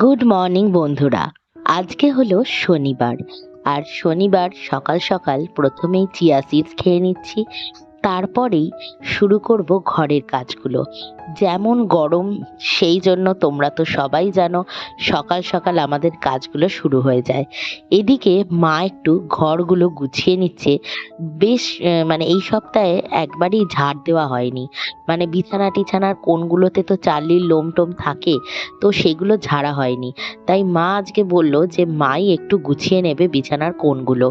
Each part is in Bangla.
গুড মর্নিং বন্ধুরা। আজকে হলো শনিবার। আর শনিবার সকাল সকাল প্রথমেই চিয়া সিডস খেয়ে নিচ্ছি। তারপরেই শুরু করব ঘরের কাজগুলো। যেমন গরম সেই জন্য তোমরা তো সবাই জানো সকাল সকাল আমাদের কাজগুলো শুরু হয়ে যায়। এদিকে মা একটু ঘরগুলো গুছিয়ে নিচ্ছে। বেশ মানে এই সপ্তাহে একবারই ঝাড় দেওয়া হয়নি। মানে বিছানা টিছানার কোণগুলোতে তো চার্লির লোম টোম থাকে তো সেগুলো ঝাড়া হয়নি। তাই মা আজকে বলল যে মাই একটু গুছিয়ে নেবে বিছানার কোনগুলো।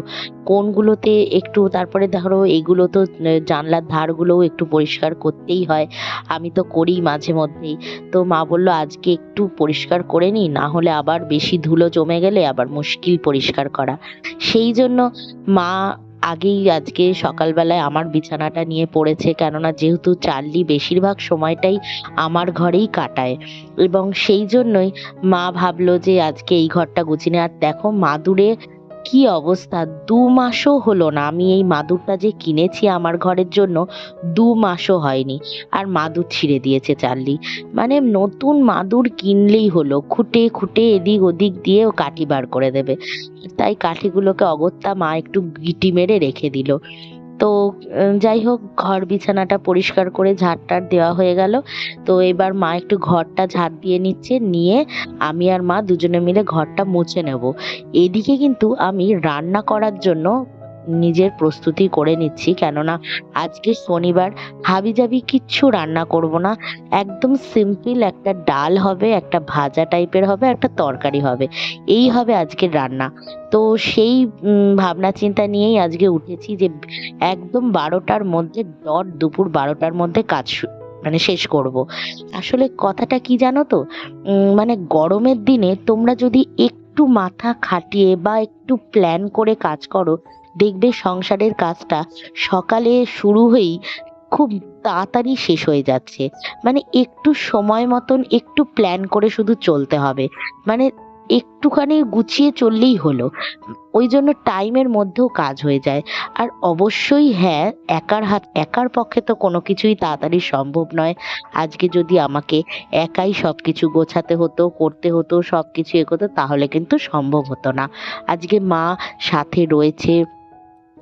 কোনগুলোতে একটু তারপরে ধরো এগুলো তো আহ, জানলার ধারগুলোও একটু পরিষ্কার করতেই হয়। আমি তো করি মাঝে মধ্যেই। তো মা বলল, আজকে একটু পরিষ্কার করে নিই না হলে আবার বেশি ধুলো জমে গেলে আবার মুশকিল পরিষ্কার করা। সেই জন্য মা আগেই আজকে সকালবেলায় আমার বিছানাটা নিয়ে পড়েছে, কেননা যেহেতু চার্লি বেশিরভাগ সময়টাই আমার ঘরেই কাটায়। এবং সেই জন্যই মা ভাবলো যে, আজকে এই ঘরটা গুছিয়ে। আর দেখো মাদুরে কি অবস্থা? দু মাসও হলো না, আমি এই মাদুরটা যে কিনেছি আমার ঘরের জন্য দু মাসও হয়নি। আর মাদুর ছিঁড়ে দিয়েছে চার্লি মানে নতুন মাদুর কিনলেই হলো, খুঁটে খুঁটে এদিক ওদিক দিয়ে ও কাঠি বার করে দেবে। তাই কাঠিগুলোকে অগত্যা মা একটু গিটি মেরে রেখে দিল। তো যাই হোক, ঘর বিছানাটা পরিষ্কার করে ঝাড়টার দেওয়া হয়ে গেল। তো এবার মা একটু ঘরটা ঝাড় দিয়ে নিচ্ছে, নিয়ে আমি আর মা দুজনে মিলে ঘরটা মুছে নেব। এদিকে কিন্তু আমি রান্না করার জন্য নিজের প্রস্তুতি করে নিচ্ছি, কেননা আজকে শনিবার হাবিজাবি কিচ্ছু রান্না করব না। একদম সিম্পল একটা ডাল হবে, একটা ভাজা টাইপের হবে, একটা তরকারি হবে। এই হবে আজকের রান্না। তো সেই ভাবনা চিন্তা নিয়েই আজকে উঠেছি যে একদম বারোটার মধ্যে ডট দুপুর বারোটার মধ্যে কাজ মানে শেষ করব। আসলে কথাটা কি জানো তো? মানে গরমের দিনে তোমরা যদি একটু মাথা খাটিয়ে বা একটু প্ল্যান করে কাজ করো দেখবে সংসারের কাজটা সকালে শুরু হয়েই খুব তাড়াতাড়ি শেষ হয়ে যাচ্ছে। মানে একটু সময় মতন একটু প্ল্যান করে শুধু চলতে হবে। মানে একটুখানি গুছিয়ে চললেই হলো। ওই জন্য টাইমের মধ্যেও কাজ হয়ে যায়। আর অবশ্যই হ্যাঁ একার হাত, একার পক্ষে তো কোনো কিছুই তাড়াতাড়ি সম্ভব নয়। আজকে যদি আমাকে একাই সব কিছু গোছাতে হতো, করতে হতো সব কিছু এগোতো, তাহলে কিন্তু সম্ভব হতো না। আজকে মা সাথে রয়েছে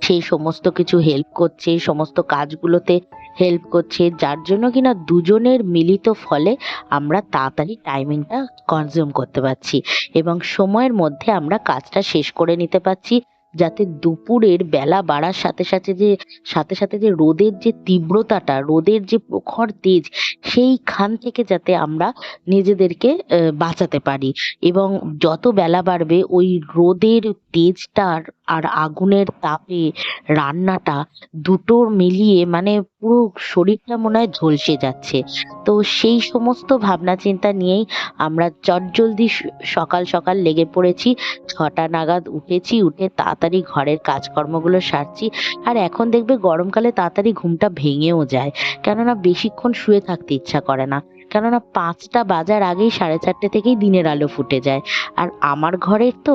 সেই সমস্ত কিছু হেল্প করছে সমস্ত কাজগুলোতে হেল্প করছে, যার জন্য কিনা দুজনের মিলিত ফলে আমরা তাড়াতাড়ি টাইমিংটা কনজিউম করতে পারছি এবং সময়ের মধ্যে আমরা কাজটা শেষ করে নিতে পারছি যাতে দুপুরের বেলা বাড়ার সাথে সাথে যে, সাথে সাথে যে রোদের যে তীব্রতাটা, রোদের যে প্রখর তেজ, সেইখান থেকে যাতে আমরা নিজেদেরকে বাঁচাতে পারি এবং যত বেলা বাড়বে ওই রোদের তেজটার আর আগুনের তাপে রান্নাটা দুটো মিলিয়ে মানে পুরো শরীরটা মনে হয় ঝলসে যাচ্ছে। তো সেই সমস্ত ভাবনা চিন্তা নিয়েই আমরা চটজলদি সকাল সকাল লেগে পড়েছি। ছটা নাগাদ উঠেছি, উঠে তাড়াতাড়ি ঘরের কাজকর্মগুলো সারছি। আর এখন দেখবে গরমকালে তাড়াতাড়ি ঘুমটা ভেঙেও যায়। কেননা বেশিক্ষণ শুয়ে থাকতে ইচ্ছা করে না। কেননা পাঁচটা বাজার আগেই সাড়ে চারটে থেকেই দিনের আলো ফুটে যায়। আর আমার ঘরের তো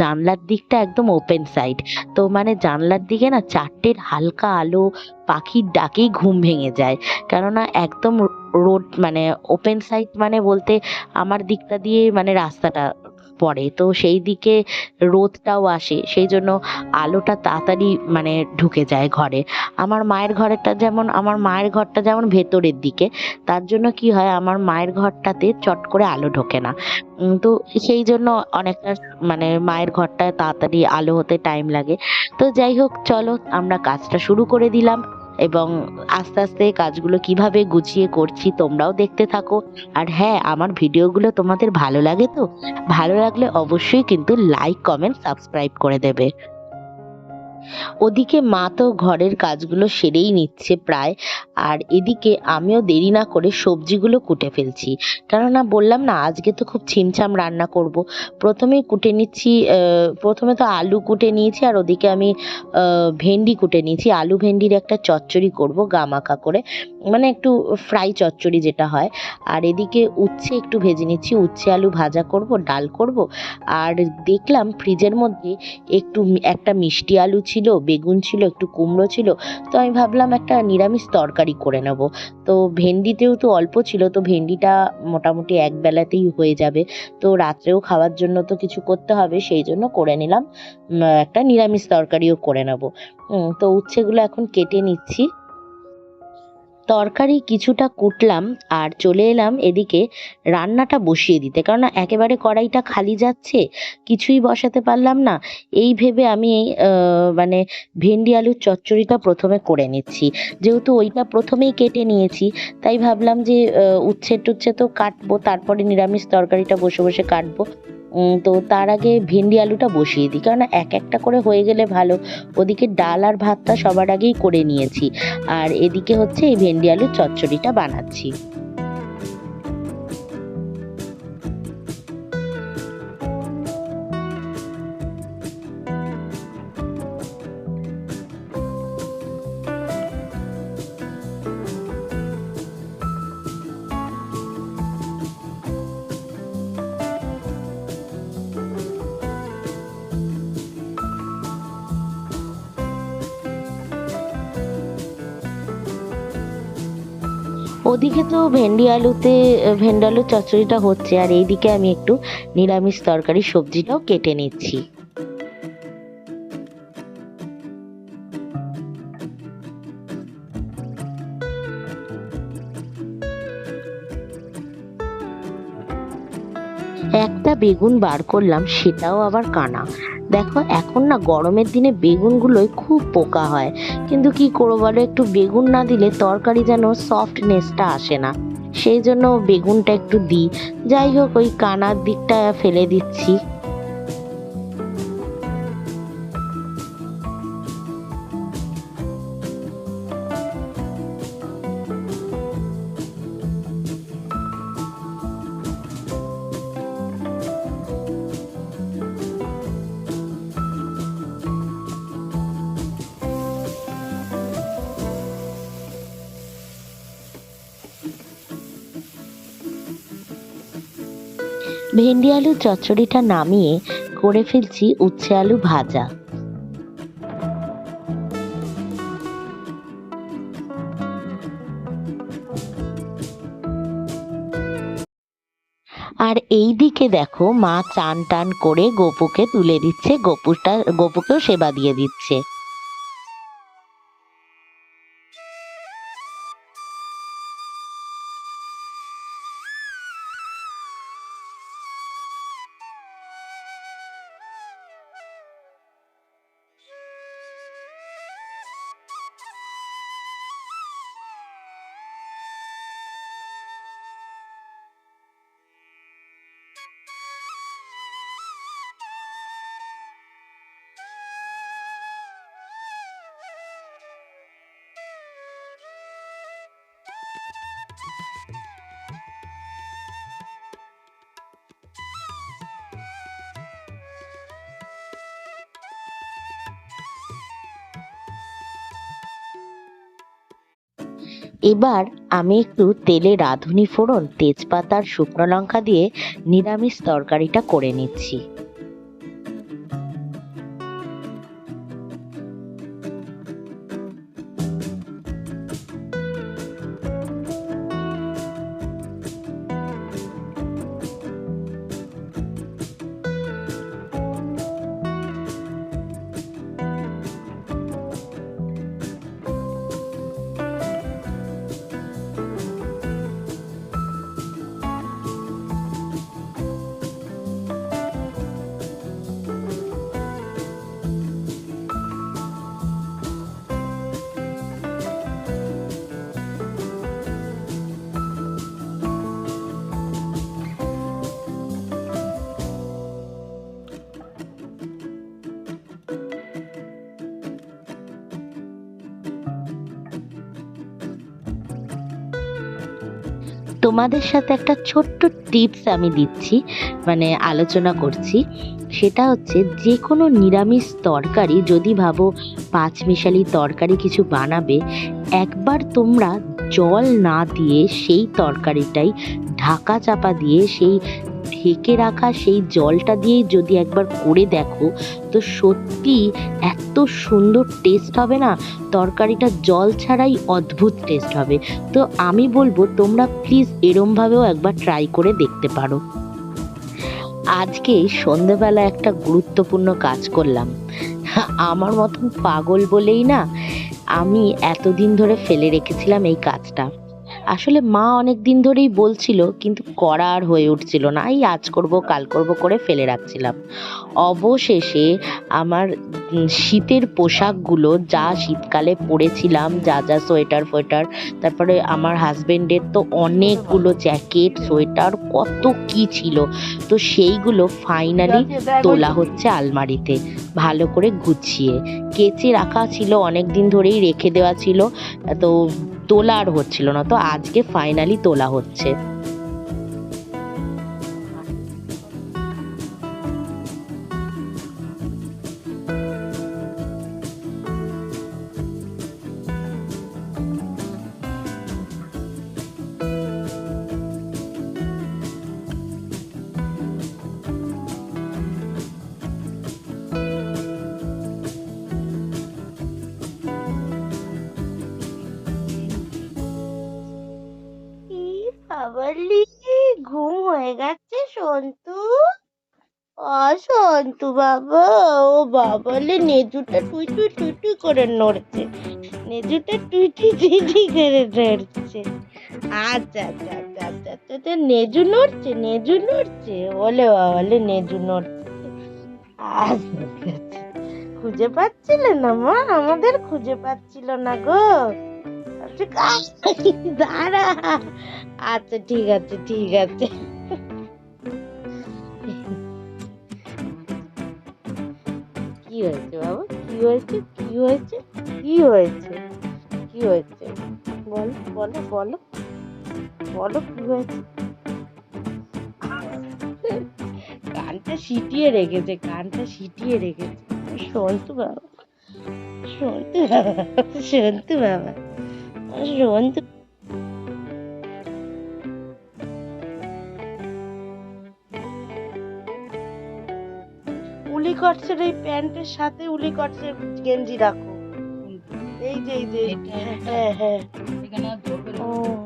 জানলার দিকটা একদম ওপেন সাইড তো মানে জানলার দিকে না চারটের হালকা আলো পাখির ডাকেই ঘুম ভেঙে যায়। কেননা একদম রোড মানে ওপেন সাইড মানে বলতে আমার দিকটা দিয়ে মানে রাস্তাটা পড়ে। তো সেই দিকে রোদটাও আসে, সেই জন্য আলোটা তাড়াতাড়ি মানে ঢুকে যায় ঘরে। আমার মায়ের ঘরেরটা যেমন, আমার মায়ের ঘরটা যেমন ভেতরের দিকে, তার জন্য কি হয়, আমার মায়ের ঘরটাতে চট করে আলো ঢোকে না। তো সেই জন্য অনেকটা মানে মায়ের ঘরটায় তাড়াতাড়ি আলো হতে টাইম লাগে। তো যাই হোক, চলো আমরা কাজটা শুরু করে দিলাম। এবং আস্তে আস্তে কাজগুলো কীভাবে গুছিয়ে করছি তোমরাও দেখতে থাকো। আর হ্যাঁ আমার ভিডিওগুলো তোমাদের ভালো লাগে তো? ভালো লাগলে অবশ্যই কিন্তু লাইক কমেন্ট সাবস্ক্রাইব করে দেবে। ওদিকে মা তো ঘরের কাজগুলো সেরেই নিচ্ছে প্রায়, আর এদিকে আমিও দেরি না করে সবজিগুলো কুটে ফেলছি। কেননা বললাম না, আজকে তো খুব ছিমছাম রান্না করব। প্রথমেই কুটে নিচ্ছি প্রথমে তো আলু কুটে নিয়েছি, আর ওদিকে আমি ভেন্ডি কুটে নিয়েছি। আলু ভেন্ডির একটা চচ্চড়ি করব গামাখা করে মানে একটু ফ্রাই চচ্চড়ি যেটা হয়। আর এদিকে উচ্ছে একটু ভেজে নিচ্ছি, উচ্ছে আলু ভাজা করব, ডাল করব। আর দেখলাম ফ্রিজের মধ্যে একটু একটা মিষ্টি আলু ছিল ছিল, বেগুন ছিল, একটু কুমড়ো ছিল, তো আমি ভাবলাম একটা নিরামিষ তরকারি করে নেব। তো ভেন্ডিতেও তো অল্প ছিল, তো ভেন্ডিটা মোটামুটি এক বেলাতেই হয়ে যাবে। তো রাত্রেও খাওয়ার জন্য তো কিছু করতে হবে, সেই জন্য করে নিলাম। একটা নিরামিষ তরকারিও করে নেব। তো উচ্ছেগুলো এখন কেটে নিচ্ছি। তরকারি কিছুটা কুটলাম আর চলে এলাম এদিকে রান্নাটা বসিয়ে দিতে। কারণ একেবারে কড়াইটা খালি যাচ্ছে কিছুই বসাতে পারলাম না। এই ভেবে আমি আহ, মানে ভেন্ডি আলুর চচ্চড়িটা প্রথমে করে নিচ্ছি। যেহেতু ওইটা প্রথমেই কেটে নিয়েছি তাই ভাবলাম যে উচ্ছে টুচ্ছে তো কাটবো তারপরে নিরামিষ তরকারিটা বসে বসে কাটবো। তো তার আগে ভেন্ডি আলুটা বসিয়ে দিই। কারণ এক একটা করে হয়ে গেলে ভালো। ওদিকে ডাল আর ভাতটা সবার আগেই করে নিয়েছি। আর এদিকে হচ্ছে এই ভেন্ডি আলুর চচ্চড়িটা বানাচ্ছি। ওদিকে তো ভেন্ডি আলুতে ভেন্ডি আলুর চচ্চড়িটা হচ্ছে, আর এইদিকে আমি একটু নিরামিষ তরকারি সবজিটাও কেটে নিচ্ছি। একটা বেগুন বার করলাম, সেটাও আবার কানা। দেখো, এখন না গরমের দিনে বেগুনগুলোই খুব পোকা হয়। কিন্তু কি করব বলো, একটু বেগুন না দিলে তরকারি যেন সফটনেসটা আসে না। সেই জন্য বেগুনটা একটু দিই। যাই হোক, ওই কানার দিকটা ফেলে দিচ্ছি। ভেন্ডি আলুর চচ্চড়িটা নামিয়ে করে ফেলছি উচ্ছে আলু ভাজা। আর এই দিকে দেখো মা চান টান করে গোপুকে তুলে দিচ্ছে গোপুটা গোপুকেও সেবা দিয়ে দিচ্ছে। এবার আমি একটু তেলে রাঁধুনি ফোড়ন তেজপাতা আর শুকনো লঙ্কা দিয়ে নিরামিষ তরকারিটা করে নিচ্ছি। তোমাদের সাথে একটা ছোট্ট টিপস আমি দিচ্ছি মানে আলোচনা করছি। সেটা হচ্ছে যে কোনো নিরামিষ তরকারি, যদি ভাবো পাঁচমিশালি তরকারি কিছু বানাবে, একবার তোমরা জল না দিয়ে সেই তরকারিটাই ঢাকা চাপা দিয়ে সেই ঢেকে রাখা সেই জলটা দিয়েই যদি একবার করে দেখো, তো সত্যি এত সুন্দর টেস্ট হবে না? তরকারিটা জল ছাড়াই অদ্ভুত টেস্ট হবে। তো আমি বলব, তোমরা প্লিজ এরমভাবেও একবার ট্রাই করে দেখতে পারো। আজকে সন্ধেবেলা একটা গুরুত্বপূর্ণ কাজ করলাম। আমার মতন পাগল বলেই না, আমি এতদিন ধরে ফেলে রেখেছিলাম এই কাজটা। আসলে মা অনেক দিন ধরেই বলছিল কিন্তু করা আর হয়ে উঠছিল না। এই আজ করব কাল করব করে ফেলে রাখছিলাম। অবশেষে আমার শীতের পোশাকগুলো যা শীতকালে পরেছিলাম যা যা সোয়েটার ফোয়েটার তারপরে আমার হাজবেন্ডের তো অনেকগুলো জ্যাকেট সোয়েটার কত কি ছিল। তো সেইগুলো ফাইনালি তোলা হচ্ছে আলমারিতে ভালো করে গুছিয়ে। কেচে রাখা ছিল অনেক দিন ধরেই রেখে দেওয়া ছিল। তো তোলা আর হচ্ছিল না তো আজকে ফাইনালি তোলা হচ্ছে। সন্তু বাবা ও বাবালে নেজুটা টুই টুই টুই টুই করে নড়ছে। নেজুটা টুই টুই টুই টুই করে নড়ছে আচ্ছা আচ্ছা আচ্ছা আচ্ছা আচ্ছা আচ্ছা নেজু নড়ছে নেজু নড়ছে ওলে বাবালে নেজু নড়ছে। আচ্ছা আচ্ছা, আচ্ছা। খুঁজে পাচ্ছিলে না মা আমাদের খুঁজে পাচ্ছিল না গো। দাঁড়া। আচ্ছা ঠিক আছে ঠিক আছে। হয়েছে বাবা? কি হয়েছে? কি হয়েছে? কি হয়েছে? কি হয়েছে? বলো বলো বলো। বলো কি হয়েছে? কানটা সিটিয়ে রেখেছে, কানটা সিটিয়ে রেখেছে। শোনতু বাবা শোনতু বাবা শোনতু বাবা, শোনতু কটসের এই প্যান্টের সাথে উলি কটসের গেঞ্জি রাখো। এই যে এই যে হ্যাঁ হ্যাঁ ও।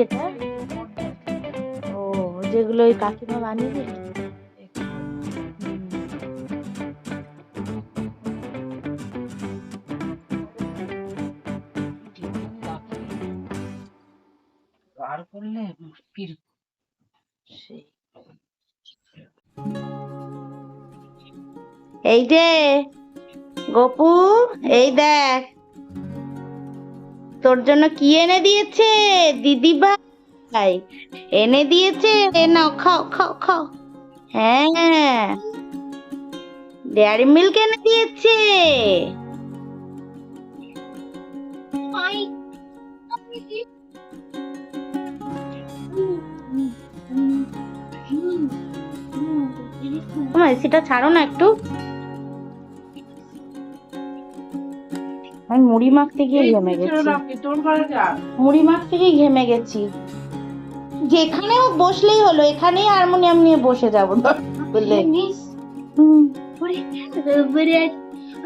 এটা। ও যেগুলো ওই কাকিমা বানিয়ে দিল বার করলে মুশকিল। সেই। এই যে গপু এই দেখ। তোর জন্য কি এনে দিয়েছে, দিদি ভাই? এনে দিয়েছে নাও, খাও খাও খাও। হ্যাঁ ডেয়ারি মিল্ক এনে দিয়েছে। এসিটা ছাড়ো না একটু। মুড়ি মাখতে গিয়ে ঘেমে গেছি। মুড়ি মাখতে গিয়ে ঘেমে গেছি। যেখানেও বসলেই হলো এখানেই হারমোনিয়াম নিয়ে বসে যাব। বলে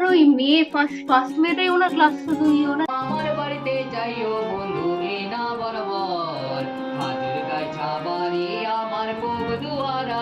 ওই মেয়ে ফার্স্ট ফার্স্ট মেয়েটাই ওনার ক্লাস শুধু আমার বাড়িতে যাইও বন্ধু এ না বরাবর। হাজির গাছা বাড়ি আমার খুব দুয়ারা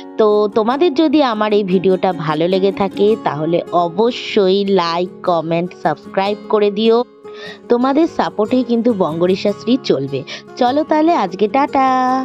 তো তোমাদের যদি আমার এই ভিডিওটা ভালো লেগে থাকে, তাহলে অবশ্যই লাইক কমেন্ট সাবস্ক্রাইব করে দিও। তোমাদের সাপোর্টেই কিন্তু বঙ্গরিশাশ্রী চলবে। চলো তাহলে আজকে টাটা।